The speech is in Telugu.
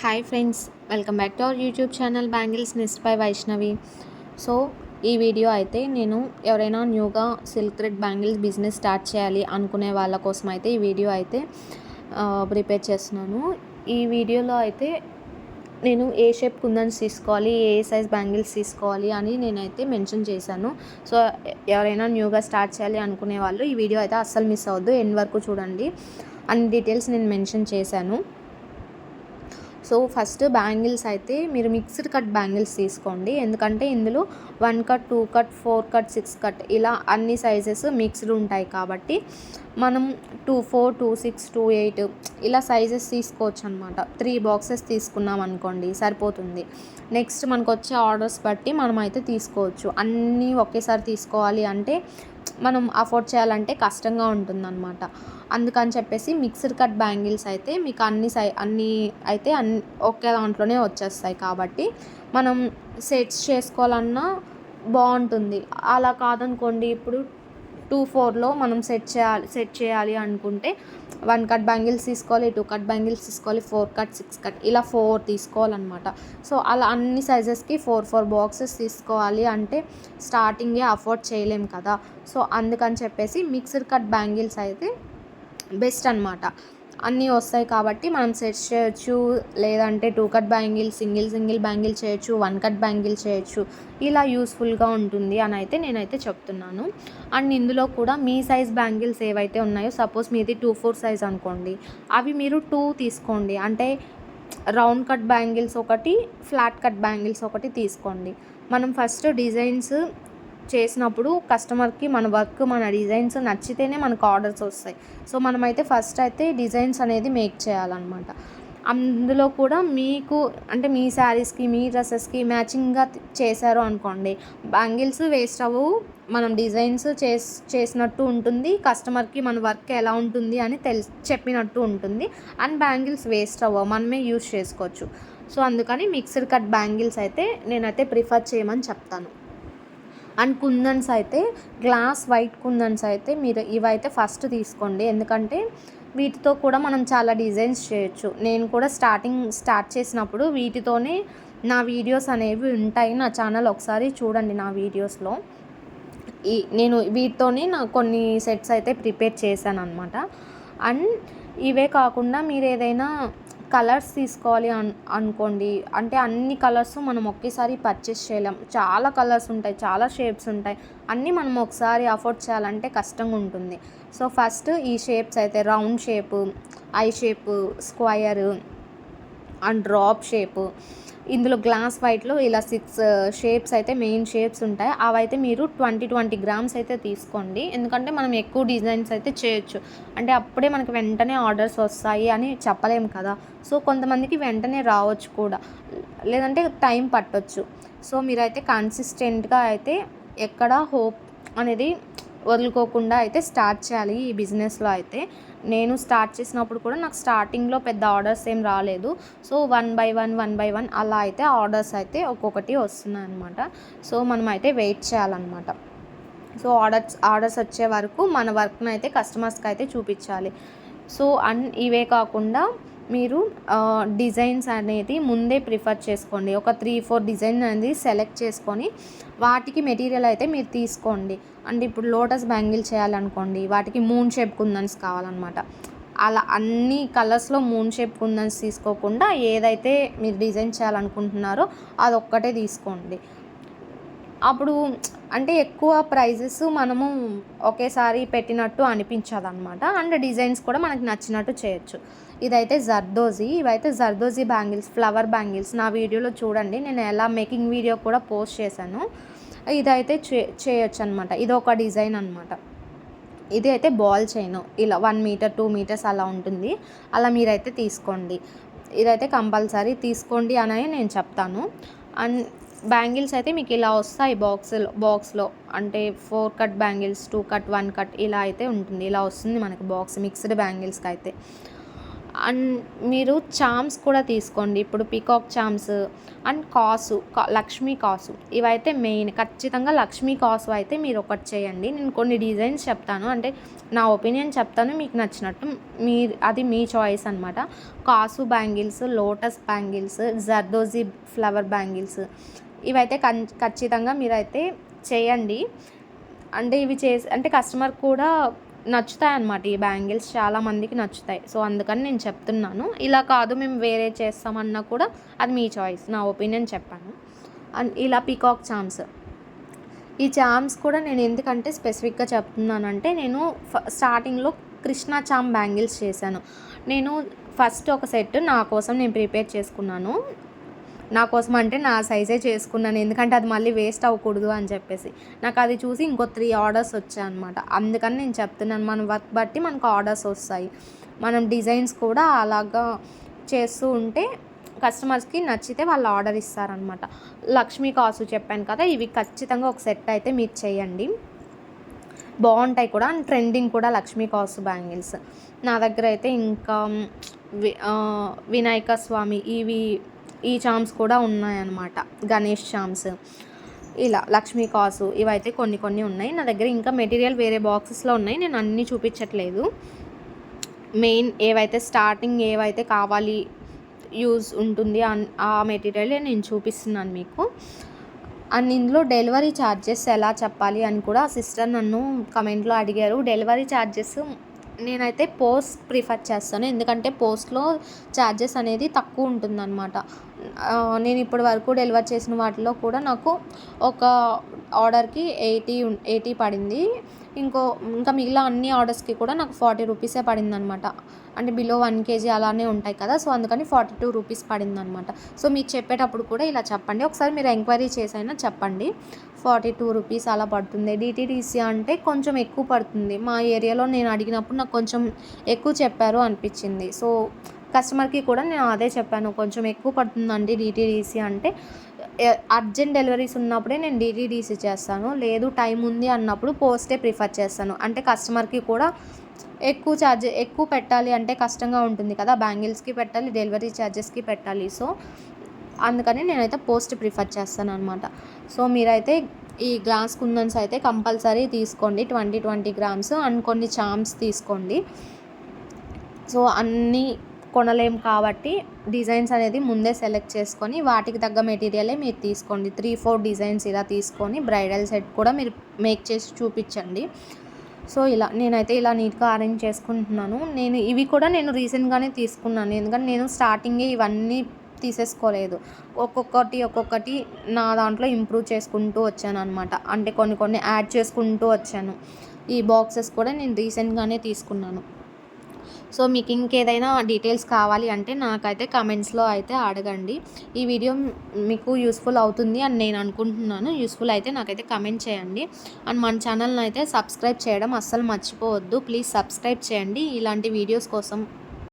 Hi friends welcome back to our YouTube channel bangles nest by Vaishnavi so ఈ వీడియో అయితే నేను ఎవరైనా న్యూగా silk thread bangles business start చేయాలి అనుకునే వాళ్ళ కోసం అయితే ఈ వీడియో అయితే ప్రిపేర్ చేస్తున్నాను. ఈ వీడియోలో అయితే నేను ఏ షేప్ కుందన్స్ తీసుకోవాలి ఏ సైజ్ బ్యాంగిల్స్ తీసుకోవాలి అని నేనైతే మెన్షన్ చేశాను. సో ఎవరైనా న్యూగా స్టార్ట్ చేయాలి అనుకునే వాళ్ళు ఈ వీడియో అయితే అస్సలు మిస్ అవ్వద్దు ఎండ్ వరకు చూడండి. అన్ని డీటెయిల్స్ నేను మెన్షన్ చేశాను. సో ఫస్ట్ బ్యాంగిల్స్ అయితే మీరు మిక్స్డ్ కట్ బ్యాంగిల్స్ తీసుకోండి. ఎందుకంటే ఇందులో one cut two cut four cut six cut ఇలా అన్ని సైజెస్ మిక్స్డ్ ఉంటాయి కాబట్టి మనం two four two six two eight ఇలా సైజెస్ తీసుకోవచ్చు అనమాట త్రీ బాక్సెస్ తీసుకున్నాం అనుకోండి సరిపోతుంది. నెక్స్ట్ మనకు వచ్చే ఆర్డర్స్ బట్టి మనం అయితే తీసుకోవచ్చు. అన్నీ ఒకేసారి తీసుకోవాలి అంటే మనం అఫోర్డ్ చేయాలంటే కష్టంగా ఉంటుందన్నమాట. అందుకని చెప్పేసి మిక్స్డ్ కట్ బ్యాంగిల్స్ అయితే మీకు అన్ని సై అన్నీ అయితే అన్ని ఒకే దాంట్లోనే వచ్చేస్తాయి కాబట్టి మనం సెట్స్ చేసుకోవాలన్నా బాగుంటుంది. అలా కాదనుకోండి ఇప్పుడు టూ ఫోర్లో మనం సెట్ చేయాలి సెట్ చేయాలి అనుకుంటే వన్ కట్ బ్యాంగిల్స్ తీసుకోవాలి టూ కట్ బ్యాంగిల్స్ తీసుకోవాలి ఫోర్ కట్ సిక్స్ కట్ ఇలా ఫోర్ తీసుకోవాలన్నమాట. సో అలా అన్ని సైజెస్కి ఫోర్ ఫోర్ బాక్సెస్ తీసుకోవాలి అంటే స్టార్టింగే అఫోర్డ్ చేయలేం కదా. సో అందుకని చెప్పేసి మిక్స్డ్ కట్ బ్యాంగిల్స్ అయితే బెస్ట్ అనమాట అన్నీ వస్తాయి కాబట్టి మనం సెట్ చేయొచ్చు. లేదంటే two cut bangle single single bangle చేయొచ్చు వన్ కట్ బ్యాంగిల్ చేయొచ్చు. ఇలా యూస్ఫుల్గా ఉంటుంది అని అయితే నేనైతే చెప్తున్నాను. అండ్ ఇందులో కూడా మీ సైజ్ బ్యాంగిల్స్ ఏవైతే ఉన్నాయో సపోజ్ మీది టూ ఫోర్ సైజ్ అనుకోండి అవి మీరు టూ తీసుకోండి. అంటే రౌండ్ కట్ బ్యాంగిల్స్ ఒకటి ఫ్లాట్ కట్ బ్యాంగిల్స్ ఒకటి తీసుకోండి. మనం ఫస్ట్ డిజైన్స్ చేసినప్పుడు కస్టమర్కి మన వర్క్ మన డిజైన్స్ నచ్చితేనే మనకు ఆర్డర్స్ వస్తాయి. సో మనమైతే ఫస్ట్ అయితే డిజైన్స్ అనేది మేక్ చేయాలన్నమాట. అందులో కూడా మీకు అంటే మీ శారీస్కి మీ డ్రెస్సెస్కి మ్యాచింగ్గా చేశారు అనుకోండి బ్యాంగిల్స్ వేస్ట్ అవ్వవు. మనం డిజైన్స్ చేస్ చేసినట్టు ఉంటుంది. కస్టమర్కి మన వర్క్ ఎలా ఉంటుంది అని తెలిసి చెప్పినట్టు ఉంటుంది. అండ్ బ్యాంగిల్స్ వేస్ట్ అవ్వవు. మనమే యూజ్ చేసుకోవచ్చు. సో అందుకని మిక్స్డ్ కట్ బ్యాంగిల్స్ అయితే నేనైతే ప్రిఫర్ చేయమని చెప్తాను. అండ్ కుందన్స్ అయితే గ్లాస్ వైట్ కుందన్స్ అయితే మీరు ఇవైతే ఫస్ట్ తీసుకోండి. ఎందుకంటే వీటితో కూడా మనం చాలా డిజైన్స్ చేయొచ్చు. నేను కూడా స్టార్టింగ్ స్టార్ట్ చేసినప్పుడు వీటితోనే నా వీడియోస్ అనేవి ఉంటాయి. నా ఛానల్ ఒకసారి చూడండి నా వీడియోస్లో. ఈ నేను వీటితోనే నా కొన్ని సెట్స్ అయితే ప్రిపేర్ చేశాను అనమాట అండ్ ఇవే కాకుండా మీరు ఏదైనా కలర్స్ తీసుకోవాలి అన్ అనుకోండి. అంటే అన్ని కలర్స్ మనం ఒకేసారి పర్చేస్ చేయలేం. చాలా కలర్స్ ఉంటాయి చాలా షేప్స్ ఉంటాయి. అన్నీ మనం ఒకసారి అఫోర్డ్ చేయాలంటే కష్టంగా ఉంటుంది. సో ఫస్ట్ ఈ షేప్స్ అయితే round shape I shape square and drop shape ఇందులో గ్లాస్ వైట్లో ఇలా సిక్స్ షేప్స్ అయితే మెయిన్ షేప్స్ ఉంటాయి. అవైతే మీరు ట్వంటీ ట్వంటీ గ్రామ్స్ అయితే తీసుకోండి. ఎందుకంటే మనం ఎక్కువ డిజైన్స్ అయితే చేయొచ్చు. అంటే అప్పుడే మనకి వెంటనే ఆర్డర్స్ వస్తాయి అని చెప్పలేము కదా. సో కొంతమందికి వెంటనే రావచ్చు కూడా. లేదంటే టైం పట్టొచ్చు. సో మీరైతే కన్సిస్టెంట్గా అయితే ఎక్కడ హోప్ అనేది వదులుకోకుండా అయితే స్టార్ట్ చేయాలి ఈ బిజినెస్లో అయితే. నేను స్టార్ట్ చేసినప్పుడు కూడా నాకు స్టార్టింగ్లో పెద్ద ఆర్డర్స్ ఏం రాలేదు. So one by one one by one అలా అయితే ఆర్డర్స్ అయితే ఒక్కొక్కటి వస్తున్నాయి అనమాట సో మనం అయితే వెయిట్ చేయాలన్నమాట. సో ఆర్డర్స్ ఆర్డర్స్ వచ్చే వరకు మన వర్క్ని అయితే కస్టమర్స్కి అయితే చూపించాలి. సో అన్ ఇవే కాకుండా మీరు డిజైన్స్ అనేది ముందే ప్రిఫర్ చేసుకోండి. ఒక త్రీ ఫోర్ డిజైన్ అనేది సెలెక్ట్ చేసుకొని వాటికి మెటీరియల్ అయితే మీరు తీసుకోండి. అంటే ఇప్పుడు లోటస్ బ్యాంగిల్ చేయాలనుకోండి వాటికి మూన్ షేప్ కుందన్స్ కావాలన్నమాట. అలా అన్ని కలర్స్లో మూన్ షేప్ కుందన్స్ తీసుకోకుండా ఏదైతే మీరు డిజైన్ చేయాలనుకుంటున్నారో అది ఒక్కటే తీసుకోండి. అప్పుడు అంటే ఎక్కువ ప్రైజెస్ మనము ఒకేసారి పెట్టినట్టు అనిపించదు అనమాట అండ్ డిజైన్స్ కూడా మనకి నచ్చినట్టు చేయొచ్చు. ఇదైతే జర్దోజీ. ఇవైతే జర్దోజీ బ్యాంగిల్స్ ఫ్లవర్ బ్యాంగిల్స్. నా వీడియోలో చూడండి. నేను ఎలా మేకింగ్ వీడియో కూడా పోస్ట్ చేశాను. ఇదైతే చే చేయొచ్చు అనమాట ఇది ఒక డిజైన్ అనమాట ఇది అయితే బాల్ చైన్. ఇలా వన్ మీటర్ టూ మీటర్స్ అలా ఉంటుంది. అలా మీరైతే తీసుకోండి. ఇదైతే కంపల్సరీ తీసుకోండి అని నేను చెప్తాను. అండ్ బ్యాంగిల్స్ అయితే మీకు ఇలా వస్తాయి బాక్స్లో బాక్స్లో. అంటే four cut bangles two cut one cut ఇలా అయితే ఉంటుంది. ఇలా వస్తుంది మనకి బాక్స్ మిక్స్డ్ బ్యాంగిల్స్కి అయితే. అండ్ మీరు చామ్స్ కూడా తీసుకోండి. ఇప్పుడు పీకాక్ చామ్స్ అండ్ కాసు లక్ష్మీ కాసు. ఇవైతే మెయిన్. ఖచ్చితంగా లక్ష్మీ కాసు అయితే మీరు ఒకటి చేయండి. నేను కొన్ని డిజైన్స్ చెప్తాను. అంటే నా ఒపీనియన్ చెప్తాను. మీకు నచ్చినట్టు మీ అది మీ చాయిస్ అనమాట కాసు bangles lotus bangles zardozi flower bangles ఇవైతే కన్ ఖచ్చితంగా మీరైతే చేయండి. అంటే ఇవి చేసి అంటే కస్టమర్ కూడా నచ్చుతాయి అన్నమాట ఈ బ్యాంగిల్స్ చాలా మందికి నచ్చుతాయి. సో అందుకని నేను చెప్తున్నాను. ఇలా కాదు మేము వేరే చేస్తామన్నా కూడా అది మీ చాయిస్. నా ఒపీనియన్ చెప్పాను. అండ్ ఇలా పీకాక్ చామ్స్. ఈ చామ్స్ కూడా నేను ఎందుకంటే స్పెసిఫిక్గా చెప్తున్నానంటే నేను ఫ స్టార్టింగ్లో కృష్ణా చామ్ బ్యాంగిల్స్ చేశాను. నేను ఫస్ట్ ఒక సెట్ నా కోసం నేను ప్రిపేర్ చేసుకున్నాను. నా కోసం అంటే నా సైజే చేసుకున్నాను. ఎందుకంటే అది మళ్ళీ వేస్ట్ అవ్వకూడదు అని చెప్పేసి. నాకు అది చూసి ఇంకో త్రీ ఆర్డర్స్ వచ్చాయి అనమాట అందుకని నేను చెప్తున్నాను. మన వర్క్ బట్టి మనకు ఆర్డర్స్ వస్తాయి. మనం డిజైన్స్ కూడా అలాగా చేస్తూ ఉంటే కస్టమర్స్కి నచ్చితే వాళ్ళు ఆర్డర్ ఇస్తారనమాట లక్ష్మీ కాసు చెప్పాను కదా ఇవి ఖచ్చితంగా ఒక సెట్ అయితే మీరు చేయండి. బాగుంటాయి కూడా. అండ్ ట్రెండింగ్ కూడా లక్ష్మీ కాసు బ్యాంగిల్స్. నా దగ్గర అయితే ఇంకా వి వినాయక స్వామి ఇవి ఈ చామ్స్ కూడా ఉన్నాయన్నమాట. గణేష్ చామ్స్ ఇలా లక్ష్మీ కాసు ఇవైతే కొన్ని కొన్ని ఉన్నాయి. నా దగ్గర ఇంకా మెటీరియల్ వేరే బాక్సెస్లో ఉన్నాయి. నేను అన్నీ చూపించట్లేదు. మెయిన్ ఏవైతే స్టార్టింగ్ ఏవైతే కావాలి యూజ్ ఉంటుంది అన్- ఆ మెటీరియల్ నేను చూపిస్తున్నాను మీకు. అండ్ ఇందులో డెలివరీ ఛార్జెస్ ఎలా చెప్పాలి అని కూడా సిస్టర్ నన్ను కమెంట్లో అడిగారు. డెలివరీ ఛార్జెస్ నేనైతే పోస్ట్ ప్రిఫర్ చేస్తాను. ఎందుకంటే పోస్ట్లో ఛార్జెస్ అనేది తక్కువ ఉంటుందన్నమాట. నేను ఇప్పటి వరకు డెలివర్ చేసిన వాటిలో కూడా నాకు ఒక ఆర్డర్కి ఎయిటీ ఎయిటీ పడింది. ఇంకో ఇంకా మిగిలిన అన్ని ఆర్డర్స్కి కూడా నాకు ఫార్టీ రూపీసే పడిందనమాట అంటే బిలో వన్ కేజీ అలానే ఉంటాయి కదా సో అందుకని ఫార్టీ టూ రూపీస్ పడిందనమాట సో మీరు చెప్పేటప్పుడు కూడా ఇలా చెప్పండి. ఒకసారి మీరు ఎంక్వైరీ చేసైనా చెప్పండి. ఫార్టీ టూ రూపీస్ అలా పడుతుంది. డిటీడీసీ అంటే కొంచెం ఎక్కువ పడుతుంది. మా ఏరియాలో నేను అడిగినప్పుడు నాకు కొంచెం ఎక్కువ చెప్పారు అనిపించింది. సో కస్టమర్కి కూడా నేను అదే చెప్పాను. కొంచెం ఎక్కువ పడుతుందండి డిటీడీసీ అంటే. అర్జెంట్ డెలివరీస్ ఉన్నప్పుడే నేను డిటీడీసీ చేస్తాను. లేదు టైం ఉంది అన్నప్పుడు పోస్టే ప్రిఫర్ చేస్తాను. అంటే కస్టమర్కి కూడా ఎక్కువ ఛార్జ్ ఎక్కువ పెట్టాలి అంటే కష్టంగా ఉంటుంది కదా. బ్యాంగిల్స్కి పెట్టాలి డెలివరీ ఛార్జెస్కి పెట్టాలి. సో అందుకని నేనైతే పోస్ట్ ప్రిఫర్ చేస్తాను అనమాట సో మీరైతే ఈ గ్లాస్ కుందన్స్ అయితే కంపల్సరీ తీసుకోండి. ట్వంటీ ట్వంటీ గ్రామ్స్ అండ్ కొన్ని చామ్స్ తీసుకోండి. సో అన్నీ కొనలేం కాబట్టి డిజైన్స్ అనేది ముందే సెలెక్ట్ చేసుకొని వాటికి తగ్గ మెటీరియలే మీరు తీసుకోండి. త్రీ ఫోర్ డిజైన్స్ ఇలా తీసుకొని బ్రైడల్ సెట్ కూడా మీరు మేక్ చేసి చూపించండి. సో ఇలా నేనైతే ఇలా నీట్గా అరేంజ్ చేసుకుంటున్నాను. నేను ఇవి కూడా నేను రీసెంట్గానే తీసుకున్నాను. ఎందుకంటే నేను స్టార్టింగే ఇవన్నీ తీసేసుకోలేదు. ఒక్కొక్కటి ఒక్కొక్కటి నా దాంట్లో ఇంప్రూవ్ చేసుకుంటూ వచ్చాను అనమాట అంటే కొన్ని కొన్ని యాడ్ చేసుకుంటూ వచ్చాను. ఈ బాక్సెస్ కూడా నేను రీసెంట్గానే తీసుకున్నాను. సో మీకు ఇంకేదైనా డీటెయిల్స్ కావాలి అంటే నాకైతే కమెంట్స్లో అయితే అడగండి. ఈ వీడియో మీకు యూస్ఫుల్ అవుతుంది అని నేను అనుకుంటున్నాను. యూస్ఫుల్ అయితే నాకైతే కమెంట్ చేయండి. అండ్ మన ఛానల్ని అయితే సబ్స్క్రైబ్ చేయడం అస్సలు మర్చిపోవద్దు. ప్లీజ్ సబ్స్క్రైబ్ చేయండి. ఇలాంటి వీడియోస్ కోసం